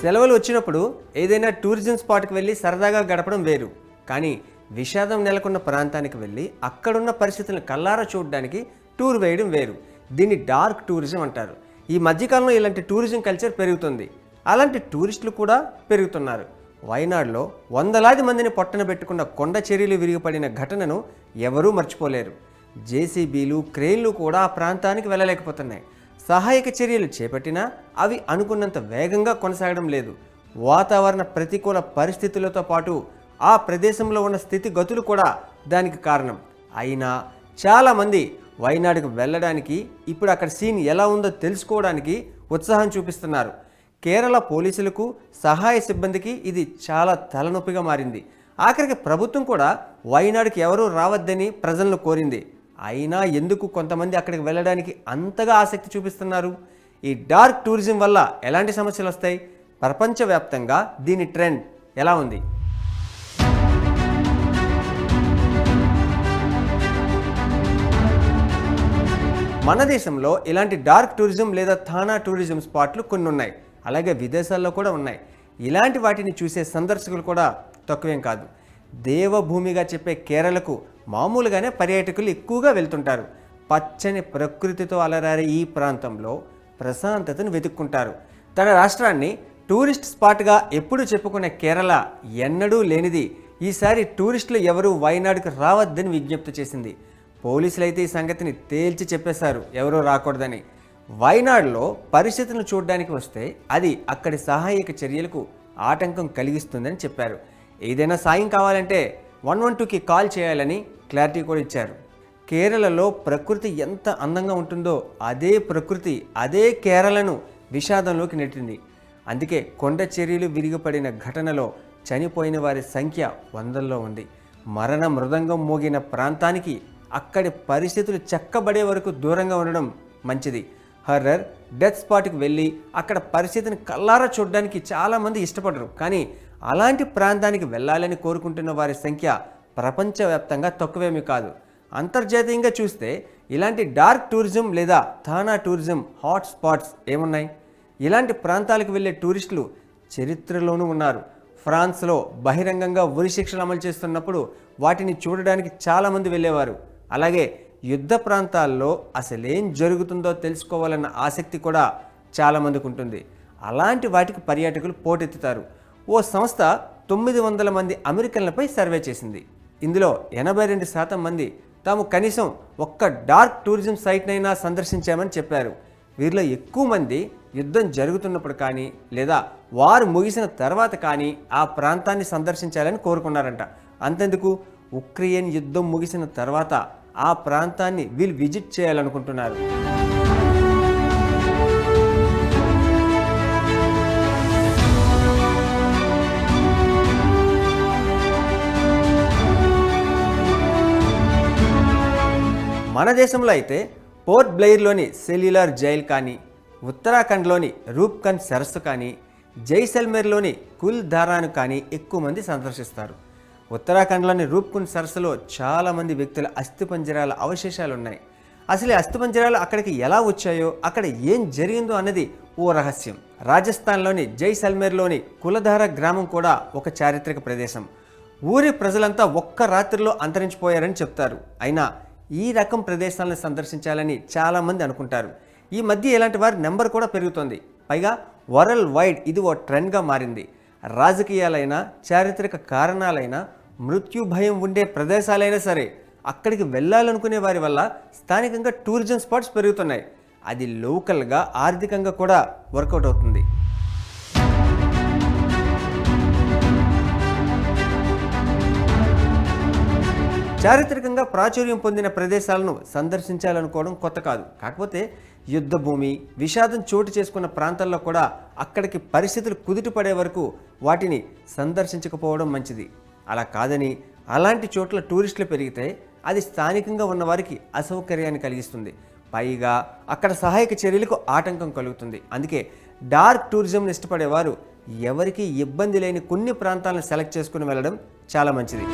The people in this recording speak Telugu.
సెలవులు వచ్చినప్పుడు ఏదైనా టూరిజం స్పాట్కి వెళ్ళి సరదాగా గడపడం వేరు. కానీ విషాదం నెలకొన్న ప్రాంతానికి వెళ్ళి అక్కడున్న పరిస్థితులను కల్లారా చూడడానికి టూర్ వేయడం వేరు. దీన్ని డార్క్ టూరిజం అంటారు. ఈ మధ్యకాలంలో ఇలాంటి టూరిజం కల్చర్ పెరుగుతుంది. అలాంటి టూరిస్టులు కూడా పెరుగుతున్నారు. వయనాడులో వందలాది మందిని పొట్టన పెట్టుకున్న కొండ చర్యలు విరిగిపడిన ఘటనను ఎవరూ మర్చిపోలేరు. జేసీబీలు క్రెయిన్లు కూడా ఆ ప్రాంతానికి వెళ్ళలేకపోతున్నాయి. సహాయక చర్యలు చేపట్టినా అవి అనుకున్నంత వేగంగా కొనసాగడం లేదు. వాతావరణ ప్రతికూల పరిస్థితులతో పాటు ఆ ప్రదేశంలో ఉన్న స్థితిగతులు కూడా దానికి కారణం. అయినా చాలామంది వైనాడుకు వెళ్ళడానికి ఇప్పుడు అక్కడ సీన్ ఎలా ఉందో తెలుసుకోవడానికి ఉత్సాహం చూపిస్తున్నారు. కేరళ పోలీసులకు సహాయ సిబ్బందికి ఇది చాలా తలనొప్పిగా మారింది. ఆఖరికి ప్రభుత్వం కూడా వైనాడుకి ఎవరూ రావద్దని ప్రజలను కోరింది. అయినా ఎందుకు కొంతమంది అక్కడికి వెళ్ళడానికి అంతగా ఆసక్తి చూపిస్తున్నారు? ఈ డార్క్ టూరిజం వల్ల ఎలాంటి సమస్యలు వస్తాయి? ప్రపంచవ్యాప్తంగా దీని ట్రెండ్ ఎలా ఉంది? మన దేశంలో ఇలాంటి డార్క్ టూరిజం లేదా థానా టూరిజం స్పాట్లు కొన్ని ఉన్నాయి అలాగే విదేశాల్లో కూడా ఉన్నాయి. ఇలాంటి వాటిని చూసే సందర్శకులు కూడా తక్కువేం కాదు. దేవభూమిగా చెప్పే కేరళకు మామూలుగానే పర్యాటకులు ఎక్కువగా వెళ్తుంటారు. పచ్చని ప్రకృతితో అలరారే ఈ ప్రాంతంలో ప్రశాంతతను వెతుక్కుంటారు. తన రాష్ట్రాన్ని టూరిస్ట్ స్పాట్గా ఎప్పుడు చెప్పుకునే కేరళ ఎన్నడూ లేనిది. ఈసారి టూరిస్టులు ఎవరూ వైనాడుకు రావద్దని విజ్ఞప్తి చేసింది. పోలీసులు అయితే ఈ సంగతిని తేల్చి చెప్పేశారు. ఎవరూ రాకూడదని. వైనాడులో పరిస్థితులను చూడడానికి వస్తే అది అక్కడి సహాయక చర్యలకు ఆటంకం కలిగిస్తుందని చెప్పారు. ఏదైనా సాయం కావాలంటే వన్ వన్ టూకి కాల్ చేయాలని క్లారిటీ కూడా ఇచ్చారు. కేరళలో ప్రకృతి ఎంత అందంగా ఉంటుందో అదే ప్రకృతి అదే కేరళను విషాదంలోకి నెట్టింది. అందుకే కొండ చర్యలు విరిగిపడిన ఘటనలో చనిపోయిన వారి సంఖ్య వందల్లో ఉంది. మరణ మృదంగం మోగిన ప్రాంతానికి అక్కడి పరిస్థితులు చెక్కబడే వరకు దూరంగా ఉండడం మంచిది. హర్రర్ డెత్ స్పాట్కి వెళ్ళి అక్కడ పరిస్థితిని కల్లారా చూడడానికి చాలామంది ఇష్టపడరు. కానీ అలాంటి ప్రాంతానికి వెళ్ళాలని కోరుకుంటున్న వారి సంఖ్య ప్రపంచవ్యాప్తంగా తక్కువేమీ కాదు. అంతర్జాతీయంగా చూస్తే ఇలాంటి డార్క్ టూరిజం లేదా థానా టూరిజం హాట్ స్పాట్స్ ఏమున్నాయి? ఇలాంటి ప్రాంతాలకు వెళ్ళే టూరిస్టులు చరిత్రలోనూ ఉన్నారు. ఫ్రాన్స్లో బహిరంగంగా ఉరిశిక్షలు అమలు చేస్తున్నప్పుడు వాటిని చూడడానికి చాలామంది వెళ్ళేవారు. అలాగే యుద్ధ ప్రాంతాల్లో అసలేం జరుగుతుందో తెలుసుకోవాలన్న ఆసక్తి కూడా చాలామందికి ఉంటుంది. అలాంటి వాటికి పర్యాటకులు పోటెత్తుతారు. ఓ సంస్థ తొమ్మిది వందల మంది అమెరికన్లపై సర్వే చేసింది. ఇందులో ఎనభై రెండు శాతం మంది తాము కనీసం ఒక్క డార్క్ టూరిజం సైట్నైనా సందర్శించామని చెప్పారు. వీరిలో ఎక్కువ మంది యుద్ధం జరుగుతున్నప్పుడు కానీ లేదా వారు ముగిసిన తర్వాత కానీ ఆ ప్రాంతాన్ని సందర్శించాలని కోరుకున్నారంట. అంతెందుకు? ఉక్రెయిన్ యుద్ధం ముగిసిన తర్వాత ఆ ప్రాంతాన్ని వీళ్ళు విజిట్ చేయాలనుకుంటున్నారు. మన దేశంలో అయితే పోర్ట్ బ్లెయిర్లోని సెల్యులార్ జైల్ కానీ ఉత్తరాఖండ్లోని రూప్ఖండ్ సరస్సు కానీ జైసల్మేర్లోని కుల్ ధారాను కానీ ఎక్కువ మంది సందర్శిస్తారు. ఉత్తరాఖండ్లోని రూప్కుండ్ సరస్సులో చాలామంది వ్యక్తుల అస్థిపంజరాల అవశేషాలు ఉన్నాయి అసలు అస్థిపంజరాలు అక్కడికి ఎలా వచ్చాయో అక్కడ ఏం జరిగిందో అన్నది ఓ రహస్యం. రాజస్థాన్లోని జైసల్మేర్లోని కులధార గ్రామం కూడా ఒక చారిత్రక ప్రదేశం. ఊరి ప్రజలంతా ఒక్క రాత్రిలో అంతరించిపోయారని చెప్తారు. అయినా ఈ రకం ప్రదేశాలను సందర్శించాలని చాలామంది అనుకుంటారు. ఈ మధ్య ఇలాంటి వారి నెంబర్ కూడా పెరుగుతోంది. పైగా వరల్డ్ వైడ్ ఇది ఓ ట్రెండ్గా మారింది. రాజకీయాలైనా చారిత్రక కారణాలైనా మృత్యు భయం ఉండే ప్రదేశాలైనా సరే అక్కడికి వెళ్ళాలనుకునే వారి వల్ల స్థానికంగా టూరిజం స్పాట్స్ పెరుగుతున్నాయి. అది లోకల్గా ఆర్థికంగా కూడా వర్కౌట్ అవుతుంది. చారిత్రకంగా ప్రాచుర్యం పొందిన ప్రదేశాలను సందర్శించాలనుకోవడం కొత్త కాదు. కాకపోతే యుద్ధభూమి విషాదం చోటు చేసుకున్న ప్రాంతాల్లో కూడా అక్కడికి పరిస్థితులు కుదుటపడే వరకు వాటిని సందర్శించకపోవడం మంచిది. అలా కాదని అలాంటి చోట్ల టూరిస్టులు పెరిగితే అది స్థానికంగా ఉన్నవారికి అసౌకర్యాన్ని కలిగిస్తుంది. పైగా అక్కడ సహాయక చర్యలకు ఆటంకం కలుగుతుంది. అందుకే డార్క్ టూరిజంను ఇష్టపడేవారు ఎవరికీ ఇబ్బంది లేని కొన్ని ప్రాంతాలను సెలెక్ట్ చేసుకుని వెళ్ళడం చాలా మంచిది.